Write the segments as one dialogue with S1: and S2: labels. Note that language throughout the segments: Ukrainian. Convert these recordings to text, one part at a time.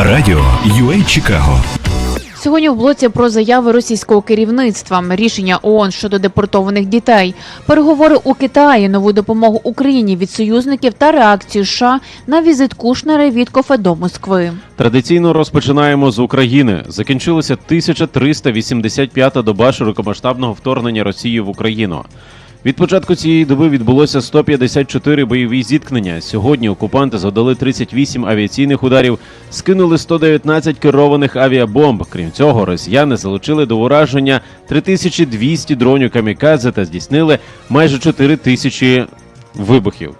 S1: Радіо UA Чикаго.
S2: Сьогодні в блоці про заяви російського керівництва, рішення ООН щодо депортованих дітей, переговори у Китаї, нову допомогу Україні від союзників та реакцію США на візит Кушнера і Віткофа до Москви.
S3: Традиційно розпочинаємо з України. Закінчилася 1385-та доба широкомасштабного вторгнення Росії в Україну. Від початку цієї доби відбулося 154 бойові зіткнення. Сьогодні окупанти завдали 38 авіаційних ударів, скинули 119 керованих авіабомб. Крім цього, росіяни залучили до ураження 3200 дронів камікадзе та здійснили майже 4 тисячі вибухів.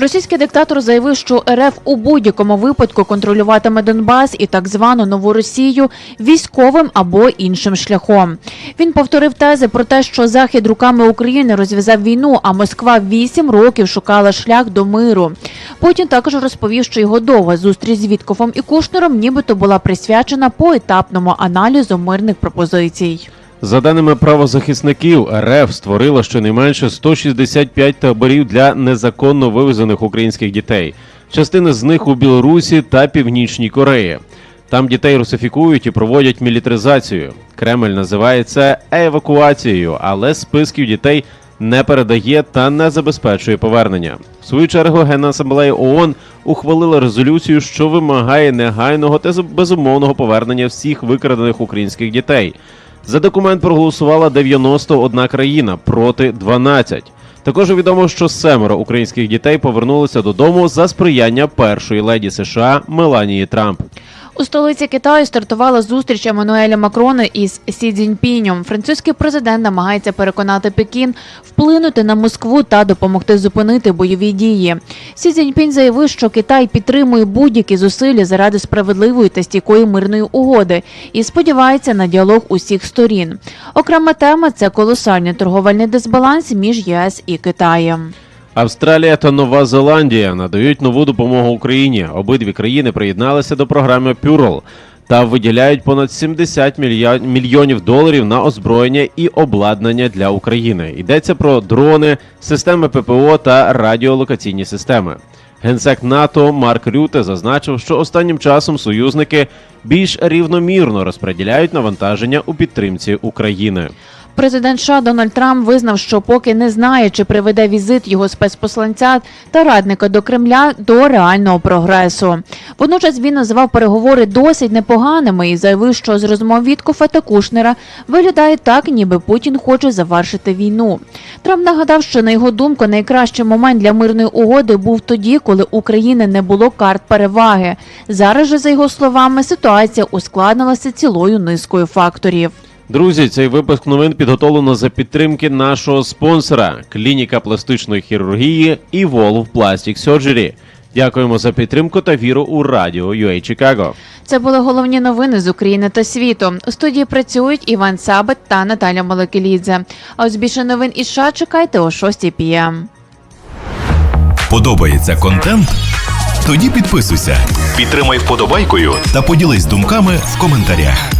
S2: Російський диктатор заявив, що РФ у будь-якому випадку контролюватиме Донбас і так звану нову Росію військовим або іншим шляхом. Він повторив тези про те, що Захід руками України розв'язав війну, а Москва вісім років шукала шлях до миру. Путін також розповів, що його довга зустріч з Віткофом і Кушнером нібито була присвячена поетапному аналізу мирних пропозицій.
S3: За даними правозахисників, РФ створила щонайменше 165 таборів для незаконно вивезених українських дітей. Частина з них у Білорусі та Північній Кореї. Там дітей русифікують і проводять мілітаризацію. Кремль називає це евакуацією, але списків дітей не передає та не забезпечує повернення. В свою чергу Генна асамблея ООН ухвалила резолюцію, що вимагає негайного та безумовного повернення всіх викрадених українських дітей. За документ проголосувала 91 країна проти 12. Також відомо, що семеро українських дітей повернулися додому за сприяння першої леді США Меланії Трамп.
S2: У столиці Китаю стартувала зустріч Еммануеля Макрона із Сі Цзіньпінем. Французький президент намагається переконати Пекін вплинути на Москву та допомогти зупинити бойові дії. Сі Цзіньпінь заявив, що Китай підтримує будь-які зусилля заради справедливої та стійкої мирної угоди і сподівається на діалог усіх сторін. Окрема тема це колосальний торговельний дисбаланс між ЄС і Китаєм.
S3: Австралія та Нова Зеландія надають нову допомогу Україні. Обидві країни приєдналися до програми Пюрл та виділяють понад 70 мілья- мільйонів доларів на озброєння і обладнання для України. Йдеться про дрони, системи ППО та радіолокаційні системи. Генсек НАТО Марк Рюте зазначив, що останнім часом союзники більш рівномірно розподіляють навантаження у підтримці України.
S2: Президент США Дональд Трамп визнав, що поки не знає, чи приведе візит його спецпосланця та радника до Кремля до реального прогресу. Водночас він назвав переговори досить непоганими і заявив, що з розмов Віткофа та Кушнера виглядає так, ніби Путін хоче завершити війну. Трамп нагадав, що на його думку найкращий момент для мирної угоди був тоді, коли у країни не було карт переваги. Зараз же, за його словами, ситуація ускладнилася цілою низкою факторів.
S3: Друзі, цей випуск новин підготовлено за підтримки нашого спонсора клініка пластичної хірургії Evolve Plastic Surgery. Дякуємо за підтримку та віру у радіо UA Чикаго.
S2: Це були головні новини з України та світу. У студії працюють Іван Сабет та Наталя Молекелідзе. А ось більше новин із США чекайте о 6 п'єм.
S1: Подобається контент? Тоді підписуйся, підтримай вподобайкою та поділись думками в коментарях.